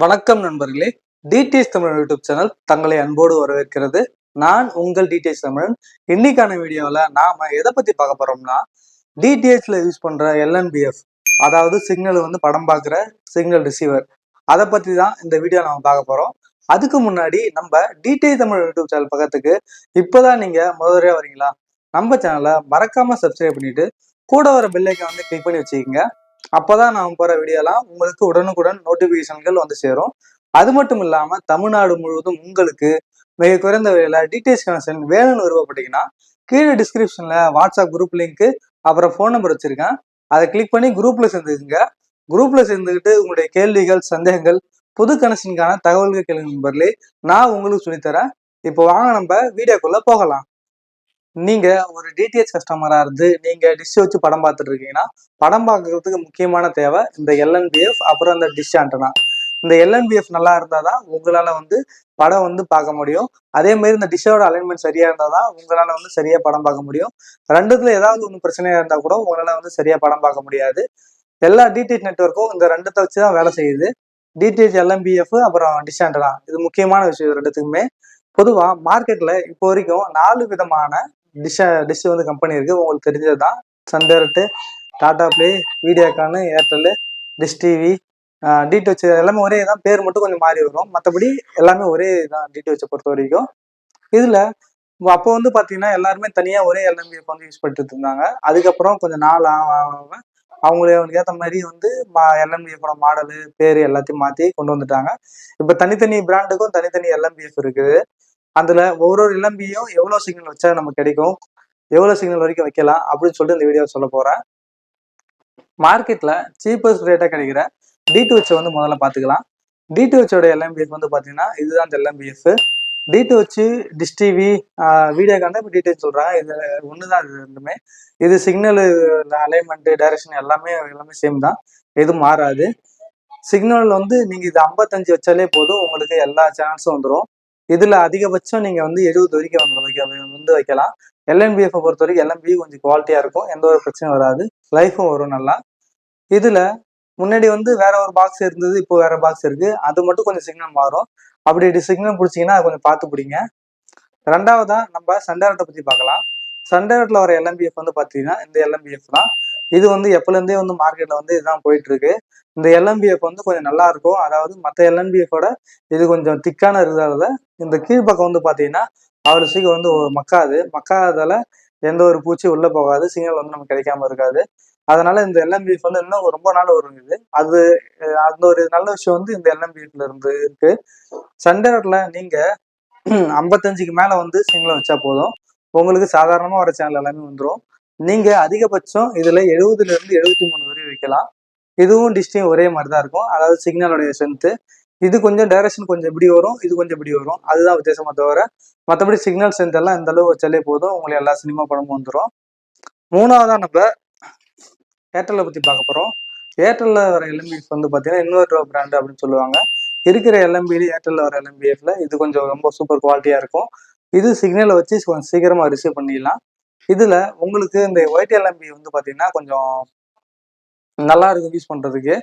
வணக்கம் நண்பர்களே. TDS Tamil YouTube channel தங்களை அன்போடு வரவேற்கிறது. நான் உங்கள் டிடிஎஸ் தமிழன். இன்னைக்கான வீடியோவில் நாம எதை பத்தி பார்க்க போறோம்னா டிடிஹெச்ல யூஸ் பண்ற எல்என்பிஎஃப் அதாவது சிக்னல் வந்து படம் பார்க்குற சிக்னல் ரிசீவர் அதை பத்தி தான் இந்த வீடியோ நம்ம பார்க்க போறோம். அதுக்கு முன்னாடி நம்ம டிடிஎஸ் தமிழ் யூடியூப் சேனல் பக்கத்துக்கு இப்போதான் நீங்க முதல்வரையா வரீங்களா? நம்ம சேனலை மறக்காம சப்ஸ்கிரைப் பண்ணிட்டு கூட வர பெல்லைக்கை வந்து கிளிக் பண்ணி வச்சுக்கோங்க. அப்போதான் நான் போகிற வீடியோலாம் உங்களுக்கு உடனுக்குடன் நோட்டிஃபிகேஷன்கள் வந்து சேரும். அது மட்டும் இல்லாமல் தமிழ்நாடு முழுவதும் உங்களுக்கு மிக குறைந்த விலையில டீடைல்ஸ் கனெக்ஷன் வேணும்னு விருப்பப்பட்டீங்கன்னா கீழே டிஸ்கிரிப்ஷனில் வாட்ஸ்அப் குரூப் லிங்க்கு அப்புறம் ஃபோன் நம்பர் வச்சுருக்கேன். அதை கிளிக் பண்ணி குரூப்பில் சேர்ந்துக்குங்க. குரூப்பில் சேர்ந்துக்கிட்டு உங்களுடைய கேள்விகள் சந்தேகங்கள் புது கனெக்ஷனுக்கான தகவல்கள் கேளுங்க நண்பர்களே. நான் உங்களுக்கு சொல்லித்தரேன். இப்போ வாங்க நம்ம வீடியோக்குள்ளே போகலாம். நீங்க ஒரு டிடிஹெச் கஸ்டமரா இருந்து நீங்க டிஷ் வச்சு படம் பார்த்துட்டு இருக்கீங்கன்னா படம் பார்க்கறதுக்கு முக்கியமான தேவை இந்த எல்என்பிஎஃப் அப்புறம் இந்த டிஷ் ஆண்டனா இந்த எல்என்பிஎஃப் நல்லா இருந்தால் தான் உங்களால வந்து படம் வந்து பார்க்க முடியும். அதே மாதிரி இந்த டிஷ்ஷோட அலைன்மெண்ட் சரியா இருந்தால் தான் உங்களால வந்து சரியா படம் பார்க்க முடியும். ரெண்டுத்துல ஏதாவது ஒன்று பிரச்சனையா இருந்தா கூட உங்களால வந்து சரியா படம் பார்க்க முடியாது. எல்லா டிடிஹெச் நெட்ஒர்க்கும் இந்த ரெண்டுத்தை வச்சு தான் வேலை செய்யுது. டிடிஹெச் எல்எம்பிஎஃப் அப்புறம் டிஷ் ஆண்டனா இது முக்கியமான விஷயம் ரெண்டுத்துக்குமே. பொதுவாக மார்க்கெட்டில் இப்போ வரைக்கும் நாலு விதமான டிஷ்ஷா டிஷ் வந்து கம்பெனி இருக்குது உங்களுக்கு தெரிஞ்சது தான் Sun Direct Tata Play Videocon Airtel Dish TV DTH எல்லாமே ஒரே தான் பேர் மட்டும் கொஞ்சம் மாறி வரும். மற்றபடி எல்லாமே ஒரே தான் டிடிஹெச்சை பொறுத்த வரைக்கும். இதில் அப்போ வந்து பார்த்தீங்கன்னா எல்லாருமே தனியாக ஒரே எல்எம்பிஎஃப் வந்து யூஸ் பண்ணிட்டு இருந்தாங்க. அதுக்கப்புறம் கொஞ்சம் நாள் ஆக அவங்களே அவங்களுக்கு ஏற்ற மாதிரி வந்து மா எல்எம்பிஎஃபோட மாடலு பேர் எல்லாத்தையும் மாற்றி கொண்டு வந்துட்டாங்க. இப்போ தனித்தனி பிராண்டுக்கும் தனித்தனி எல்எம்பிஎஃப் இருக்குது. அதில் ஒவ்வொரு இளம்பியும் எவ்வளவு எவ்வளோ சிக்னல் வச்சா நமக்கு கிடைக்கும்? எவ்வளோ சிக்னல் வரைக்கும் வைக்கலாம்? அப்படின்னு சொல்லிட்டு இந்த வீடியோ சொல்ல போகிறேன் மார்க்கெட்டில் சீப்பஸ்ட் ரேட்டாக கிடைக்கிற டிடிஹெச் வந்து முதல்ல பார்த்துக்கலாம். டிடிஹெச்சோட எல்எம்பிஎஃப் வந்து பாத்தீங்கன்னா இதுதான் இந்த எல்எம்பிஎஃப் டிடிஹெச் டிஷ் டிவி வீடியோக்கான இப்போ டிடிஹெச் சொல்கிறாங்க இது ஒன்று தான் இது ரெண்டுமே. இது சிக்னல் அலைன்மெண்ட்டு டைரக்ஷன் எல்லாமே எல்லாமே சேம் தான். எதுவும் மாறாது. சிக்னல் வந்து நீங்கள் இது ஐம்பத்தஞ்சு வச்சாலே போதும். உங்களுக்கு எல்லா சேனல்ஸும் வந்துடும் இதில் அதிகபட்சம் நீங்கள் வந்து எழுபது வரைக்கும் வந்து வைக்க வந்து வைக்கலாம். எல்என்பிஎஃப் பொறுத்த வரைக்கும் எல்என்பி கொஞ்சம் குவாலிட்டியாக இருக்கும். எந்த ஒரு பிரச்சனையும் வராது. லைஃபும் வரும் நல்லா. இதில் முன்னாடி வந்து வேற ஒரு பாக்ஸ் இருந்தது இப்போ வேற பாக்ஸ் இருக்கு. அது மட்டும் கொஞ்சம் சிக்னல் மாறும். அப்படி சிக்னல் பிடிச்சிங்கன்னா அதை கொஞ்சம் பார்த்து பிடிங்க. ரெண்டாவதா நம்ம சண்டை ரோட்டை பற்றி பார்க்கலாம் சண்டை சண்டேரட்டில் வர எல்எம்பிஎஃப் வந்து பாத்தீங்கன்னா இந்த எல்எம்பிஎஃப் தான். இது வந்து எப்போலேருந்தே வந்து மார்க்கெட்டில் வந்து இதுதான் போயிட்டு இருக்கு இந்த எல்எம்பிஎஃப் வந்து கொஞ்சம் நல்லா இருக்கும் அதாவது மற்ற எல்என்பிஎஃபோட இது கொஞ்சம் திக்கான இருக்கிறதால இந்த கீழ்ப்பக்கம் வந்து பார்த்தீங்கன்னா அவ்வளோ சீக்கிரம் வந்து மக்காது. மக்காததால எந்த ஒரு பூச்சி உள்ளே போகாது. சிக்னல் வந்து நமக்கு கிடைக்காம இருக்காது. அதனால இந்த எல்எம்பிஎஃப் வந்து இன்னும் ரொம்ப நாள் வருங்குது அது அந்த ஒரு நல்ல விஷயம் வந்து இந்த எல்எம்பிஎஃப்ல இருந்து இருக்கு. சண்டேரட்ல நீங்க ஐம்பத்தஞ்சுக்கு மேல வந்து சிக்னல் வச்சா போதும். உங்களுக்கு சாதாரணமா வர சேனல் எல்லாமே வந்துடும். நீங்க அதிகபட்சம் இதுல எழுபதுல இருந்து எழுபத்தி மூணு வரை வைக்கலாம். இதுவும் டிஸ்டையும் ஒரே மாதிரி தான் இருக்கும். அதாவது சிக்னலோடைய ஸ்ட்ரென்த்து இது கொஞ்சம் டைரக்ஷன் கொஞ்சம் இப்படி வரும் இது கொஞ்சம் இப்படி வரும். அதுதான் வித்தியாசமா தவிர மற்றபடி சிக்னல் ஸ்ட்ரென்த் எல்லாம் இந்த அளவு வச்சாலே போதும். உங்களுக்கு எல்லா சினிமா படமும் வந்துடும் மூணாவதா நம்ம ஏர்டெல்லை பற்றி பார்க்க போகிறோம் ஏர்டெல்லில் வர எல்எம்பிஎஃப் வந்து பார்த்தீங்கன்னா இன்வெர்டர் பிராண்டு அப்படின்னு சொல்லுவாங்க. இருக்கிற எல்எம்பியில் ஏர்டெல்லில் வர எல்எம்பிஎஃப்ல இது கொஞ்சம் ரொம்ப சூப்பர் குவாலிட்டியாக இருக்கும். இது சிக்னலை வச்சு கொஞ்சம் சீக்கிரமாக ரிசீவ் பண்ணிடலாம். இதில் உங்களுக்கு இந்த ஒயிட் எல்எம்பி வந்து பார்த்தீங்கன்னா கொஞ்சம் நல்லா இருக்கும் யூஸ் பண்ணுறதுக்கு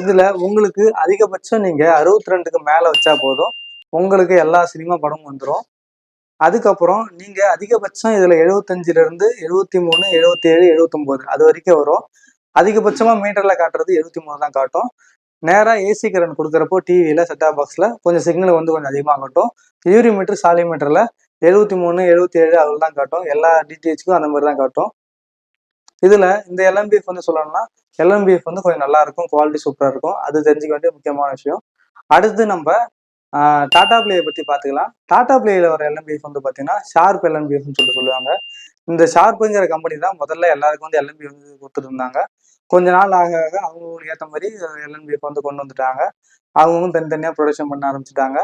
இதில் உங்களுக்கு அதிகபட்சம் நீங்கள் அறுபத்தி ரெண்டுக்கு மேலே வச்சா போதும். உங்களுக்கு எல்லா சினிமா படமும் வந்துடும் அதுக்கப்புறம் நீங்கள் அதிகபட்சம் இதில் எழுபத்தஞ்சிலேருந்து எழுபத்தி மூணு எழுபத்தி ஏழு எழுபத்தொம்போது அது வரைக்கும் வரும். அதிகபட்சமாக மீட்டரில் காட்டுறது எழுபத்தி மூணு தான் காட்டும். நேராக ஏசி கரண்ட் கொடுக்குறப்போ டிவியில் செட்டாப் பாக்ஸில் கொஞ்சம் சிக்னல் வந்து கொஞ்சம் அதிகமாகட்டும். யூரி மீட்டர் சாலி மீட்டரில் எழுபத்தி மூணு எழுபத்தி ஏழு அதில் தான் காட்டும். எல்லா டிடிஹெச்க்கும் அந்த மாதிரி தான் காட்டும். இதில் இந்த எல்எம்பிஎஃப் வந்து சொல்லணும்னா எல்எம்பிஎஃப் வந்து கொஞ்சம் நல்லா இருக்கும் குவாலிட்டி சூப்பராக இருக்கும் அது தெரிஞ்சுக்க வேண்டிய முக்கியமான விஷயம். அடுத்து நம்ம டாடா பிளேயை பற்றி பார்த்துக்கலாம். டாடா பிளேயில் வர எல்எம்பிஎஃப் வந்து பார்த்தீங்கன்னா ஷார்ப் எல்எம்பிஎஃப்னு சொல்லிட்டு சொல்லுவாங்க. இந்த ஷார்ப்புங்கிற கம்பெனி தான் முதல்ல எல்லாருக்கும் வந்து எல்எம்பிஎஃப் வந்து கொடுத்துட்டு இருந்தாங்க கொஞ்ச நாள் ஆக ஆக அவங்களுக்கு ஏற்ற மாதிரி எல்எம்பிஎஃப் வந்து கொண்டு வந்துட்டாங்க. அவங்களும் தனித்தனியாக ப்ரொடக்ஷன் பண்ண ஆரம்பிச்சிட்டாங்க.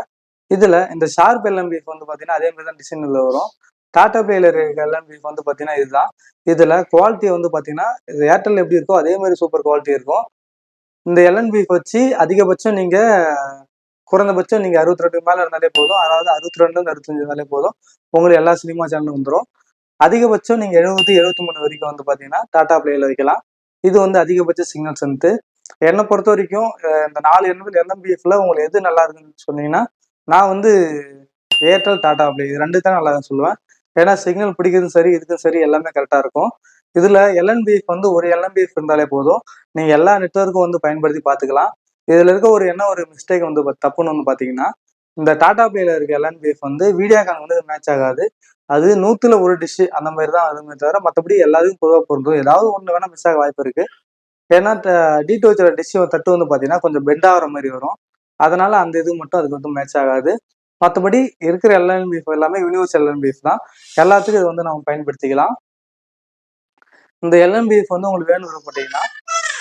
இதில் இந்த ஷார்ப் எல்எம்பிஎஃப் வந்து பாத்தீங்கன்னா அதே மாதிரி தான் டிசைனில் வரும். டாடா பிளேயில் எல்எம்பிஎஃப் வந்து பார்த்தீங்கன்னா இதுதான். இதில் குவாலிட்டி வந்து பாத்தீங்கன்னா இது ஏர்டெல் எப்படி இருக்கோ அதே மாதிரி சூப்பர் குவாலிட்டி இருக்கும். இந்த எல்என்பிஎஃப் வச்சு அதிகபட்சம் நீங்கள் குறைந்தபட்சம் நீங்கள் அறுபத்தி ரெண்டு மேலே இருந்தாலே போதும். அதாவது அறுபத்தி ரெண்டு அறுபத்தஞ்சு இருந்தாலே போதும். உங்களுக்கு எல்லா சினிமா சேனலும் வந்துடும் அதிகபட்சம் நீங்கள் எழுபது எழுபத்தி மூணு வரைக்கும் வந்து பார்த்தீங்கன்னா டாடா பிளேல வைக்கலாம். இது வந்து அதிகபட்ச சிக்னல் வந்து என்னை பொறுத்த வரைக்கும் இந்த நாலு எண்பது எல்எம்பிஎஃப்ல உங்களுக்கு எது நல்லா இருக்குன்னு சொன்னீங்கன்னா நான் வந்து ஏர்டெல் டாடா அப்படி இது ரெண்டு தான் நல்லா சொல்லுவேன். ஏன்னா சிக்னல் பிடிக்கிறதும் சரி இதுக்கும் சரி எல்லாமே கரெக்டாக இருக்கும். இதில் எல்என்பிஎஃப் வந்து ஒரு எல்என்பிஎஃப் இருந்தாலே போதும். நீங்கள் எல்லா நெட்ஒர்க்கும் வந்து பயன்படுத்தி பார்த்துக்கலாம். இதில் இருக்க ஒரு என்ன ஒரு மிஸ்டேக் வந்து தப்புன்னு வந்து பார்த்தீங்கன்னா இந்த டாடா பிளேல இருக்க எல்என்பிஎஃப் வந்து வீடியோகான் வந்து மேட்ச் ஆகாது. அது நூற்றுல ஒரு டிஷ் அந்த மாதிரி தான் அதுமே தவிர மற்றபடி எல்லாத்துக்கும் பொதுவாக பொருந்தும். ஏதாவது ஒன்று வேணால் மிஸ் ஆக வாய்ப்பு இருக்குது ஏன்னா டி டூ டிஷ் தட்டு வந்து பார்த்தீங்கன்னா கொஞ்சம் பெண்ட் ஆகிற மாதிரி வரும். அதனால அந்த இது மட்டும் அதுக்கு வந்து மேட்ச் ஆகாது. மற்றபடி இருக்கிற எல்என் பீஃப் எல்லாமே யூனிவர்ஸ் எல்என் பீஃப் தான். எல்லாத்துக்கும் இது வந்து நம்ம பயன்படுத்திக்கலாம். இந்த எல்என் பீஃப் வந்து உங்களுக்கு வேணும் விருப்பப்பட்டீங்கன்னா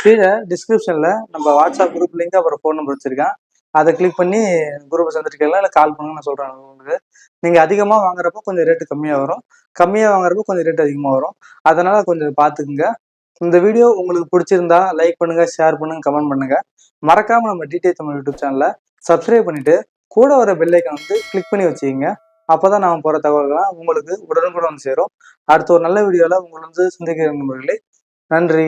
கீழே டிஸ்கிரிப்ஷன்ல நம்ம வாட்ஸ்அப் குரூப் லிங்க் அப்புறம் ஃபோன் நம்பர் வச்சிருக்கேன். அதை கிளிக் பண்ணி குரூப்பை சேர்ந்துருக்கீங்களா இல்லை கால் பண்ணுங்க நான் சொல்கிறேன் உங்களுக்கு. நீங்கள் அதிகமாக வாங்குறப்போ கொஞ்சம் ரேட்டு கம்மியாக வரும். கம்மியாக வாங்குறப்போ கொஞ்சம் ரேட் அதிகமாக வரும். அதனால கொஞ்சம் பார்த்துக்குங்க. இந்த வீடியோ உங்களுக்கு பிடிச்சிருந்தா லைக் பண்ணுங்க ஷேர் பண்ணுங்க கமெண்ட் பண்ணுங்க. மறக்காம நம்ம டிடிஏ தமிழ் யூடியூப் சேனலை சப்ஸ்கிரைப் பண்ணிட்டு கூட வர பெல்லைக்கன் வந்து கிளிக் பண்ணி வச்சுக்கிங்க. அப்பதான் நாம போற தகவல்கள்லாம் உங்களுக்கு உடனுக்குடன் சேரும். அடுத்த ஒரு நல்ல வீடியோல உங்களை வந்து சந்திக்கிற நண்பர்களே. நன்றி.